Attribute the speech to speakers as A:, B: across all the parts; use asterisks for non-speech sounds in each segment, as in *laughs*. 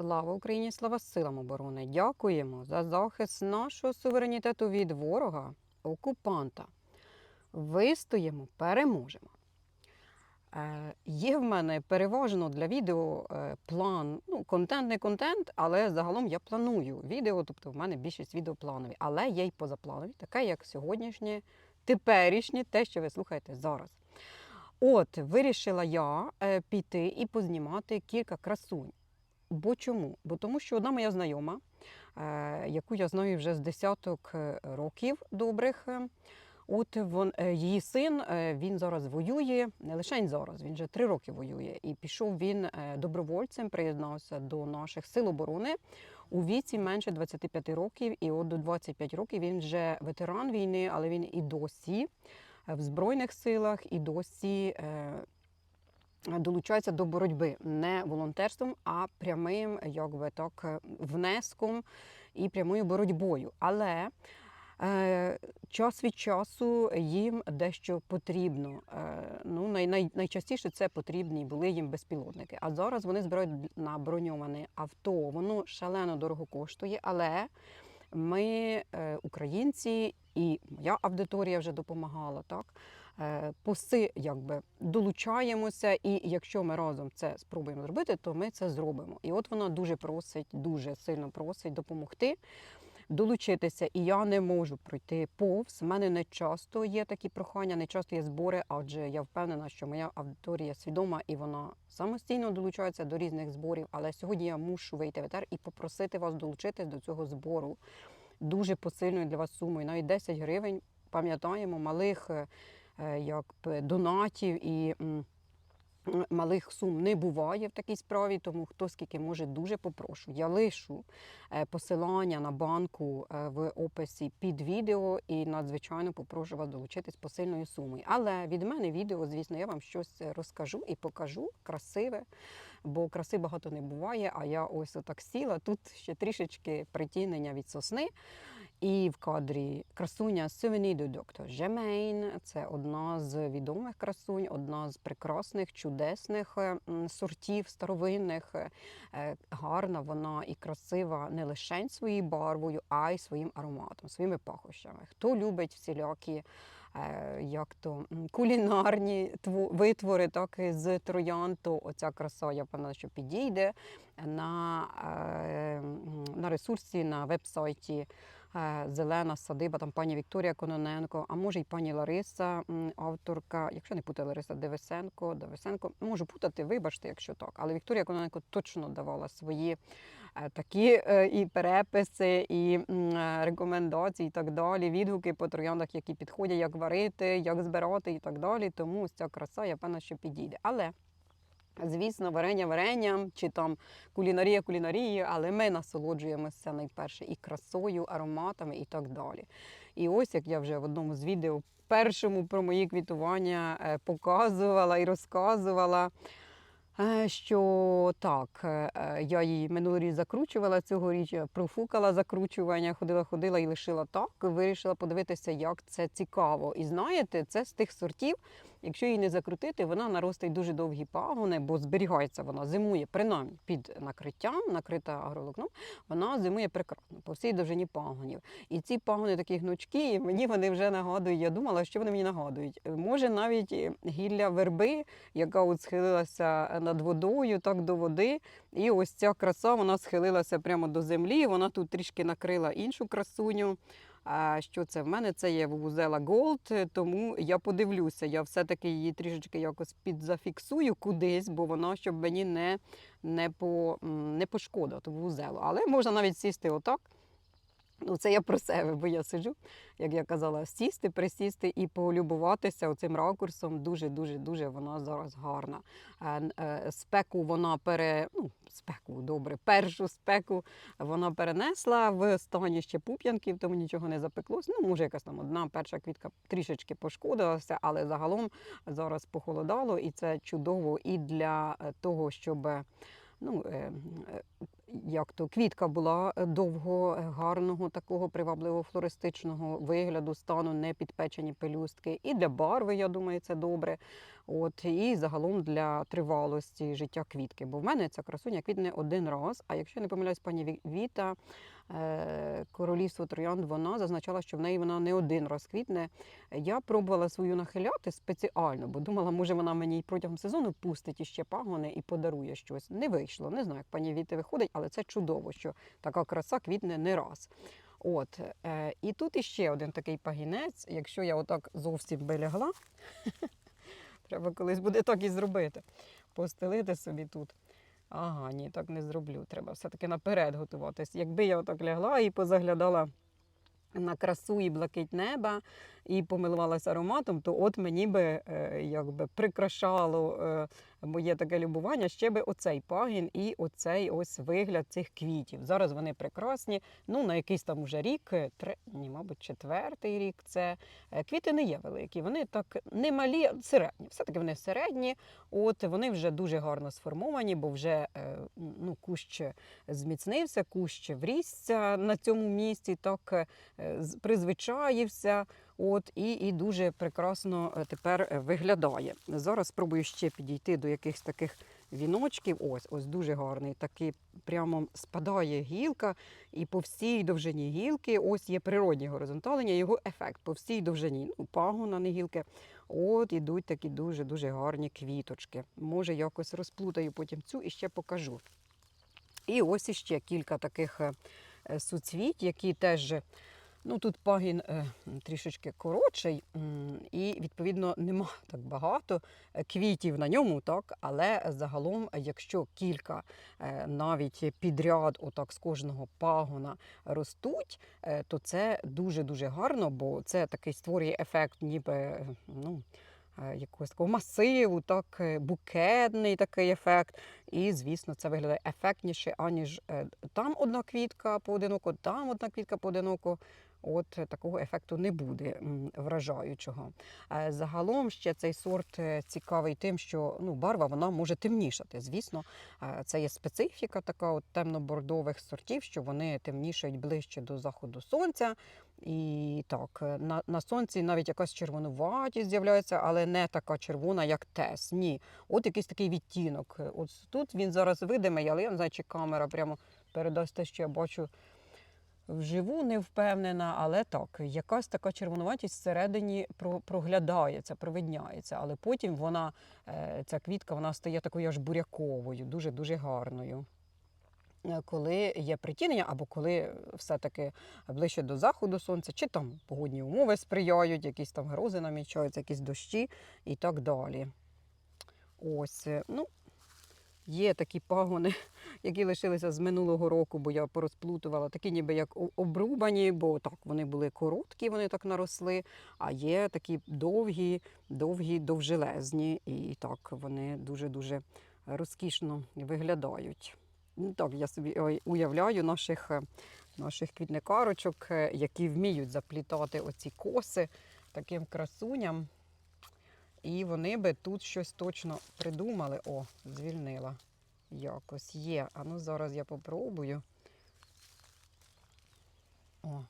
A: Слава Україні, слава силам оборони! Дякуємо за захист нашого суверенітету від ворога, окупанта. Вистоїмо, переможемо. Е, є в мене переважно для відео е, план, ну, контент не контент, але загалом я планую відео, тобто в мене більшість відео планові, але є й позапланові, таке як сьогоднішнє, теперішнє, те, що ви слухаєте зараз. От, вирішила я е, піти і познімати кілька красунь. Бо чому? Бо тому що одна моя знайома, е, яку я знаю вже з десяток е, років добрих. е, От вон, її син він зараз воює, не лише зараз, він вже три роки воює. І пішов він добровольцем, приєднався до наших сил оборони у віці менше 25 років. І от до 25 років він вже ветеран війни, але він і досі в Збройних силах, і досі. Долучаються до боротьби не волонтерством, а прямим, якби так, внеском і прямою боротьбою. Але е, час від часу їм дещо потрібно. Е, ну, най, най, найчастіше це потрібні були їм безпілотники. А зараз вони збирають на броньоване авто. Воно шалено дорого коштує, але ми, е, українці, і моя аудиторія вже допомагала, так? Е, Поси якби долучаємося, і якщо ми разом це спробуємо зробити, то ми це зробимо. І от вона дуже просить, дуже сильно просить допомогти. Долучитися, і я не можу пройти повз. У мене не часто є такі прохання, не часто є збори, адже я впевнена, що моя аудиторія свідома і вона самостійно долучається до різних зборів. Але сьогодні я мушу вийти в етер і попросити вас долучитись до цього збору. Дуже посильною для вас сумою, навіть 10 гривень. Пам'ятаємо малих е, як донатів і малих сум не буває в такій справі, тому хто скільки може, дуже попрошу. Я лишу е, посилання на банку е, в описі під відео і надзвичайно попрошу вас долучитись посильною сумою. Але від мене відео, звісно, я вам щось розкажу і покажу красиве, бо краси багато не буває. А я ось отак сіла. Тут ще трішечки притінення від сосни. І в кадрі красуня de Dr. Germain. Це одна з відомих красунь, одна з прекрасних, чудесних е, сортів старовинних. Е, е, Гарна вона і красива не лише своєю барвою, а й своїм ароматом, своїми пахощами. Хто любить всілякі як то кулінарні витвори, так і з троян, то оця краса, я певна, що підійде на, на ресурсі, на веб-сайті Зелена садиба, там пані Вікторія Кононенко, а може й пані Лариса, авторка, якщо не путаю Лариса Девесенко, Девесенко, можу путати, вибачте, якщо так. Але Вікторія Кононенко точно давала свої е, такі е, і переписи, і е, рекомендації, і так далі, відгуки по трояндах, які підходять, як варити, як збирати і так далі. Тому ось ця краса, я певна, що підійде. Але Звісно, варення варенням чи там кулінарія кулінарією, але ми насолоджуємося найперше і красою, ароматами і так далі. І ось як я вже в одному з відео першому про мої квітування е, показувала і розказувала. е, Що так, е, я її минулоріч закручувала цьогоріч, профукала закручування, ходила, ходила і лишила так. Вирішила подивитися, як це цікаво. І знаєте, це з тих сортів, якщо її не закрутити, вона наростить дуже довгі пагони, бо зберігається вона, зимує принаймні під накриттям, накрита агроволокном, вона зимує прекрасно по всій довжині пагонів. І ці пагони такі гнучкі, і мені вони вже нагадують. Я думала, що вони мені нагадують. Може, навіть е, гілля верби, яка от схилилася над водою, так до води. І ось ця краса вона схилилася прямо до землі. Вона тут трішки накрила іншу красуню. А що це в мене? Це є вузела Gold, тому я подивлюся. Я все-таки її трішечки якось підзафіксую кудись, бо вона щоб мені не, не, по, не пошкодила вузелу. Але можна навіть сісти отак. Ну, це я про себе, бо я сиджу, як я казала, сісти, присісти і полюбуватися оцим ракурсом. Дуже, дуже, дуже вона зараз гарна. Е, е, Спеку вона пере, ну, спеку, добре, першу спеку вона перенесла в стані ще пуп'янків, тому нічого не запеклося. Ну, може, якась там одна перша квітка трішечки пошкодилася, але загалом зараз похолодало, і це чудово і для е, того, щоб. Ну, як то квітка була довго е, гарного, такого привабливого флористичного вигляду, стану, не підпечені пелюстки. І для барви, я думаю, це добре. От, і загалом для тривалості життя квітки. Бо в мене ця красуня квітне один раз. А якщо я не помиляюсь, пані Ві- Віта, е, королівство троянд, вона зазначала, що в неї вона не один раз квітне. Я пробувала свою нахиляти спеціально, бо думала, може вона мені протягом сезону пустить іще пагони і подарує щось. Не вийшло. Не знаю, як пані Віти виходить, але це чудово, що така краса квітне не раз. От, е, і тут іще один такий пагінець. Якщо я отак зовсім би лягла, *laughs* треба колись буде так і зробити. Постелити собі тут. Ага, ні, так не зроблю. Треба все-таки наперед готуватись. Якби я отак лягла і позаглядала на красу і блакить неба і помилувалася ароматом, то от мені би е, якби прикрашало е, моє таке любування ще би оцей пагін і оцей ось вигляд цих квітів. Зараз вони прекрасні. Ну, на якийсь там уже рік, е, тре, ні, мабуть, четвертий рік. Це Е, квіти не є великі, вони так не малі, середні. Все-таки вони середні. От вони вже дуже гарно сформовані, бо вже е, ну, кущ зміцнився, кущ врісся на цьому місці, так призвичаївся. От і, і дуже прекрасно е, тепер е, виглядає. Зараз спробую ще підійти до якихось таких віночків. Ось, ось дуже гарний. Такий прямо спадає гілка, і по всій довжині гілки, ось є природні горизонталення, його ефект по всій довжині. Ну, пагона, не гілки. От ідуть такі дуже дуже гарні квіточки. Може, якось розплутаю потім цю і ще покажу. І ось іще кілька таких е, суцвіть, які теж. Ну, тут пагін е, трішечки коротший, і відповідно нема так багато е, квітів на ньому, так, але загалом, якщо кілька е, навіть підряд, отак з кожного пагона ростуть, то це дуже-дуже гарно, бо це такий створює ефект, ніби ну, якогось такого масиву, так, букетний такий ефект. І, звісно, це виглядає ефектніше, аніж там одна квітка поодиноко, там одна квітка поодиноко. От такого ефекту не буде вражаючого. Е, Загалом ще цей сорт е, цікавий тим, що ну, барва вона може темнішати. Звісно, е, це є специфіка така от темно-бордових сортів, що вони темнішають ближче до заходу сонця. І так, на, на сонці навіть якась червонуватість з'являється, але не така червона, як тес. Ні. От якийсь такий відтінок. От тут він зараз видимий, але я не знаю, чи камера прямо передасть те, що я бачу вживу, не впевнена, але так, якась така червонуватість всередині проглядається, провидняється, але потім вона, е, ця квітка, вона стає такою аж буряковою, дуже-дуже гарною. Е, Коли є притінення, або коли все-таки ближче до заходу сонця, чи там погодні умови сприяють, якісь там грози намічаються, якісь дощі і так далі. Ось, е, ну, є такі пагони, *laughs* які лишилися з минулого року, бо я порозплутувала, такі ніби як обрубані, бо так вони були короткі, вони так наросли, а є такі довгі, довгі, довжелезні, і так вони дуже-дуже розкішно виглядають. Ну, так, я собі уявляю наших, е, наших квітникарочок, е, які вміють заплітати оці коси таким красуням. І вони би тут щось точно придумали. О, звільнила. Якось є. А ну зараз я попробую. О,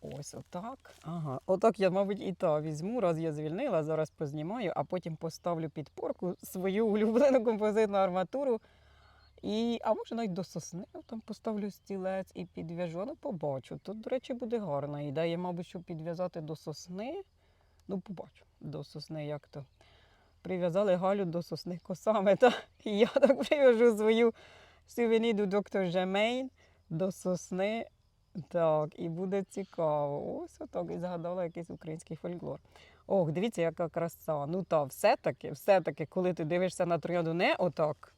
A: ось отак. Ага. Отак я, мабуть, і та візьму, раз я звільнила, зараз познімаю, а потім поставлю підпорку свою улюблену композитну арматуру. І, а може навіть до сосни там поставлю стілець і підв'яжу. Ну, побачу. Тут, до речі, буде гарна ідея, мабуть, щоб підв'язати до сосни. Ну, побачу до сосни, як то. Прив'язали Галю до сосни косами. Та? І я так прив'яжу свою сувеніду доктор Жемейн до сосни. Так, і буде цікаво. Ось отак. І згадала якийсь український фольклор. Ох, дивіться, яка краса. Ну та все-таки, все-таки, коли ти дивишся на троянду не отак,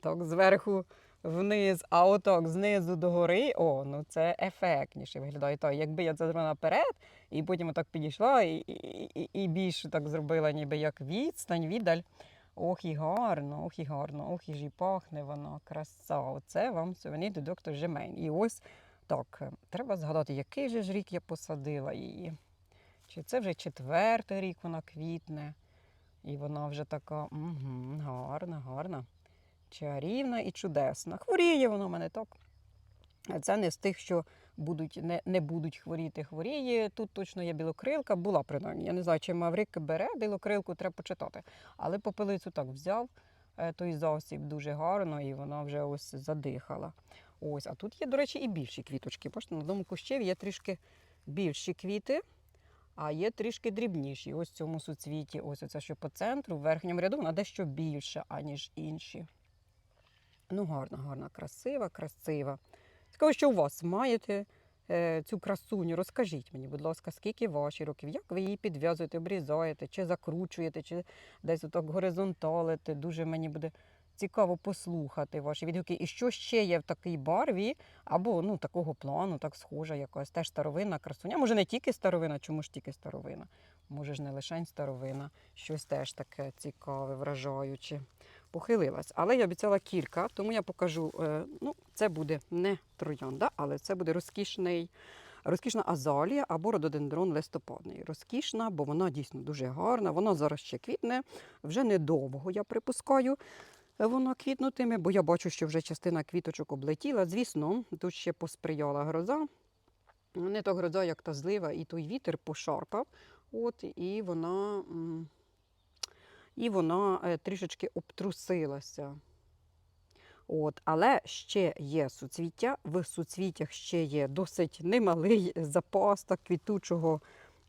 A: так зверху вниз, а отак знизу до гори, о, ну це ефектніше виглядає. Так, якби я це зробила наперед, і потім отак підійшла і, і, і, і більше так зробила, ніби як відстань, віддаль. Ох, і гарно, ох і гарно, ох і ж і пахне вона, краса. Оце вам сувенір до доктор Жемейн. І ось так, е, треба згадати, який же ж рік я посадила її. Чи це вже четвертий рік вона квітне, і вона вже така угу, гарна, гарна, чарівна і чудесна. Хворіє вона в мене так. Це не з тих, що будуть, не, не будуть хворіти, хворіє. Тут точно є білокрилка, була принаймні. Я не знаю, чи Маврик бере білокрилку, треба почитати. Але попелицю так взяв е, той засіб дуже гарно, і вона вже ось задихала. Ось, а тут є, до речі, і більші квіточки. Бачите, на одному кущеві є трішки більші квіти, а є трішки дрібніші. Ось в цьому суцвіті, ось оце, що по центру, в верхньому ряду, вона дещо більша, аніж інші. Ну, гарна, гарна, красива, красива. Цікаво, що у вас маєте е, цю красуню. Розкажіть мені, будь ласка, скільки ваші років, як ви її підв'язуєте, обрізаєте, чи закручуєте, чи десь отак горизонталите. Дуже мені буде цікаво послухати ваші відгуки. І що ще є в такій барві, або ну, такого плану, так схожа якась теж старовинна красуня. Може, не тільки старовина, чому ж тільки старовина? Може ж не лише старовина, щось теж таке цікаве, вражаюче. Похилилась. Але я обіцяла кілька, тому я покажу. е, Ну, це буде не троянда, але це буде розкішний. Розкішна азалія або рододендрон листопадний. Розкішна, бо вона дійсно дуже гарна. Вона зараз ще квітне, вже недовго, я припускаю. Вона квітнутиме, бо я бачу, що вже частина квіточок облетіла. Звісно, тут ще посприяла гроза. Не то гроза, як та злива, і той вітер пошарпав. От, і вона, і вона е, трішечки обтрусилася. От, але ще є суцвіття. В суцвіттях ще є досить немалий запас так, квітучого,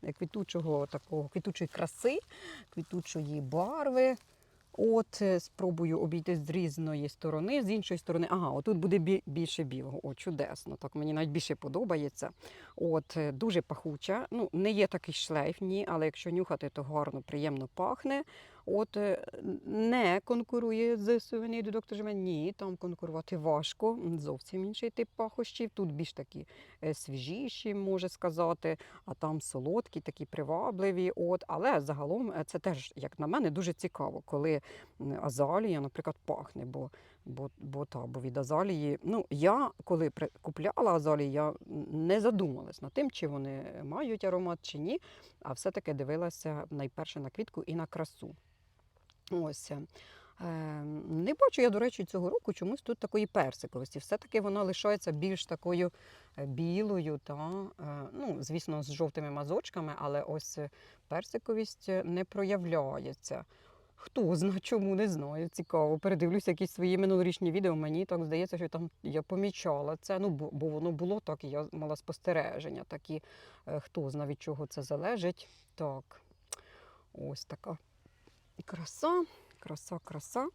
A: е, квітучого такого, квітучої краси, квітучої барви. От, е, спробую обійти з різної сторони, з іншої сторони. Ага, отут буде більше білого. О, чудесно. Так мені навіть більше подобається. От, дуже пахуча. Ну, не є такий шлейф, ні, але якщо нюхати, то гарно, приємно пахне. От е, не конкурує з сувенір доктор Живен. Ні, там конкурувати важко. Зовсім інший тип пахощів. Тут більш такі е, свіжіші, може сказати, а там солодкі, такі привабливі. От, але загалом е, це теж, як на мене, дуже цікаво, коли азалія, наприклад, пахне. Бо, бо, бо, та, бо від азалії. Ну, я коли купляла азалії, я не задумалась над тим, чи вони мають аромат чи ні. А все-таки дивилася найперше на квітку і на красу. Ось. е, Не бачу я, до речі, цього року чомусь тут такої персиковості. Все-таки вона лишається більш такою е, білою, та, е, ну, звісно, з жовтими мазочками, але ось персиковість не проявляється. Хто зна, чому не знаю. Цікаво. Передивлюся якісь свої минулорічні відео. Мені так здається, що там я помічала це. Ну, бо, воно було так, і я мала спостереження. Такі, хто зна від чого це залежить. Так, ось така краса, краса, краса.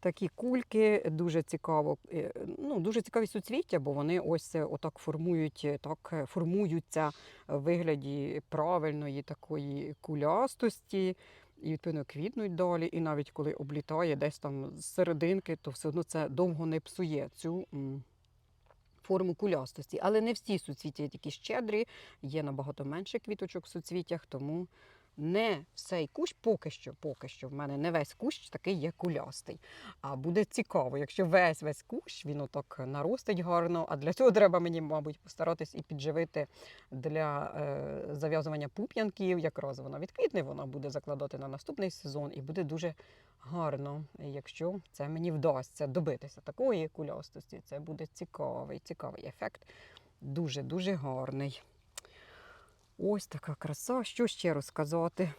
A: Такі кульки дуже цікаво. е, Ну, дуже цікаві суцвіття, бо вони ось е, отак формують, е, так формуються в вигляді правильної такої кулястості. І відповідно квітнуть далі, і навіть коли облітає десь там з серединки, то все одно це довго не псує цю форму кулястості. Але не всі суцвіття такі щедрі, є набагато менше квіточок в суцвіттях, тому не цей кущ поки що, поки що в мене не весь кущ такий є кулястий. А буде цікаво, якщо весь весь кущ він отак наростить гарно. А для цього треба мені, мабуть, постаратись і підживити для е, зав'язування пуп'янків. Якраз вона відквітне, вона буде закладати на наступний сезон і буде дуже гарно, якщо це мені вдасться добитися такої кулястості. Це буде цікавий, цікавий ефект. Дуже дуже гарний. Ось така краса. Що ще розказати?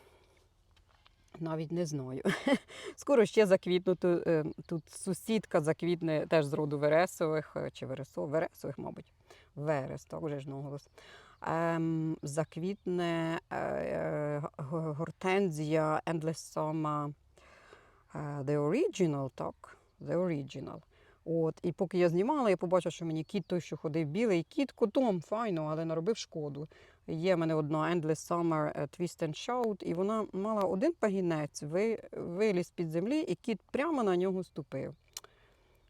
A: Навіть не знаю. *laughs* Скоро ще заквітнути. е, Тут сусідка заквітне теж з роду вересових е, чи вересо, вересових, мабуть. Верес, так вже ж наголос. Ем, заквітне е, е, гортензія Endless Summer е, The Original, так? The Original. От, і поки я знімала, я побачила, що мені кіт той, що ходив білий, кіт котом, файно, але наробив шкоду. Є в мене одна Endless Summer е, Twist and Shout, і вона мала один пагінець, ви, виліз під землі, і кіт прямо на нього ступив.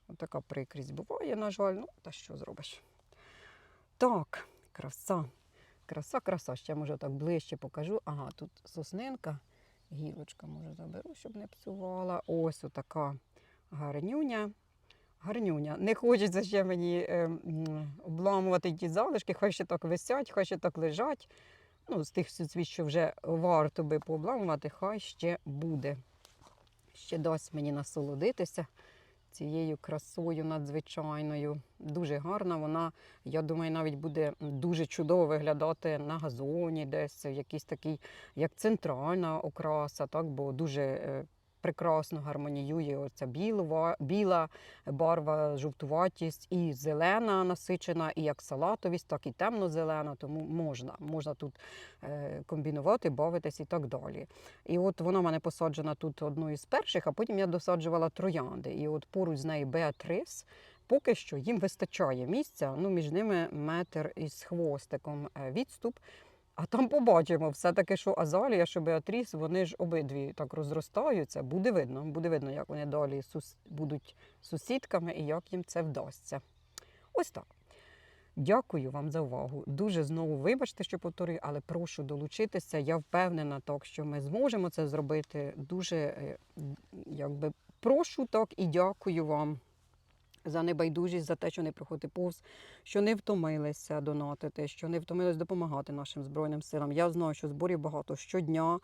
A: От така прикрість буває, на жаль, ну, та що зробиш. Так, краса. Краса, краса. Ще може так ближче покажу. Ага, тут соснинка, гілочка, може, заберу, щоб не псувала. Ось отака гарнюня. Гарнюня. Не хочеться ще мені е, обламувати ті залишки, хай ще так висять, хай ще так лежать. Ну, з тих суцвіт, що вже варто би пообламувати, хай ще буде. Ще дасть мені насолодитися цією красою надзвичайною. Дуже гарна. Вона, я думаю, навіть буде дуже чудово виглядати на газоні, десь якийсь такий, як центральна окраса, так, бо дуже е, прекрасно гармоніює оця білова, біла барва, жовтуватість і зелена насичена, і як салатовість, так і темно-зелена, тому можна, можна тут е, комбінувати, бавитись і так далі. І от вона в мене посаджена тут одною з перших, а потім я досаджувала троянди. І от поруч з нею Беатрис. Поки що їм вистачає місця, ну між ними метр із хвостиком е, відступ. А там побачимо все-таки, що Азалія, що Беатріс, вони ж обидві так розростаються. Буде видно, буде видно, як вони далі сус... будуть сусідками і як їм це вдасться. Ось так. Дякую вам за увагу. Дуже знову вибачте, що повторюю, але прошу долучитися. Я впевнена, так, що ми зможемо це зробити. Дуже е, якби прошу так і дякую вам за небайдужість, за те, що не проходите повз, що не втомилися донатити, що не втомились допомагати нашим Збройним силам. Я знаю, що зборів багато щодня,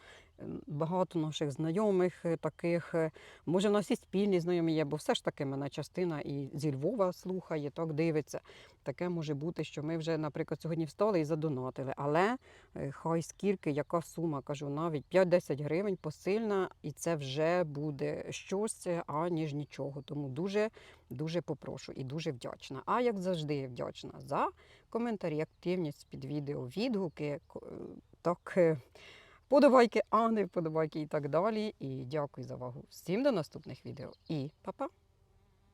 A: багато наших знайомих е, таких. е, Може, нас і спільні знайомі є, бо все ж таки мене частина і зі Львова слухає, так дивиться. Таке може бути, що ми вже, наприклад, сьогодні встали і задонатили. Але е, хай скільки, яка сума, кажу, навіть 5-10 гривень посильна, і це вже буде щось, аніж нічого. Тому дуже дуже попрошу і дуже вдячна. А як завжди, вдячна за коментарі, активність під відео, відгуки, так, е, подобайки, а не вподобайки і так далі. І дякую за увагу. Всім до наступних відео і па-па!